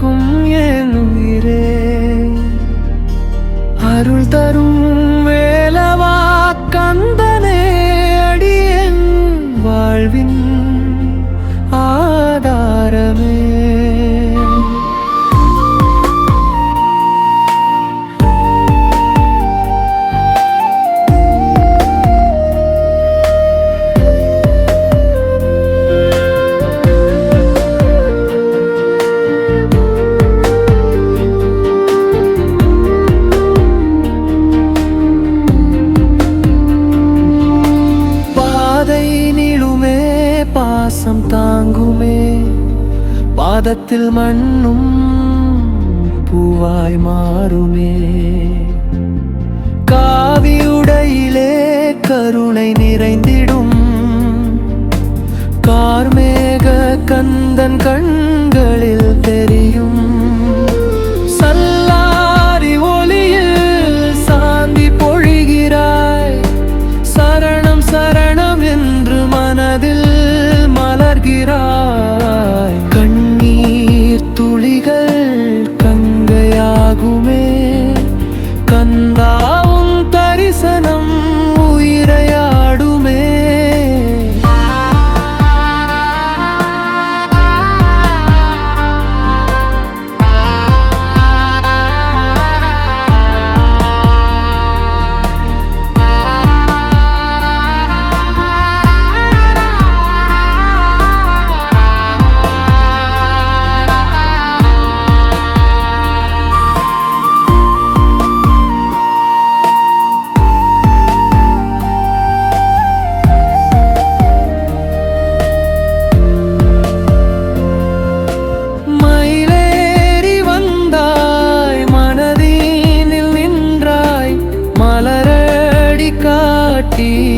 நிற்கும் என் உயிரே. அருள் தரும் வேலவா கந்தனே அடியன் வாழ்வின் பாசம் தாங்குமே. பாதத்தில் மண்ணும் பூவாய் மாறுமே. காவியுடையிலே கருணை நிறைந்திடும். கார்மேக கந்தன் கண் get up. see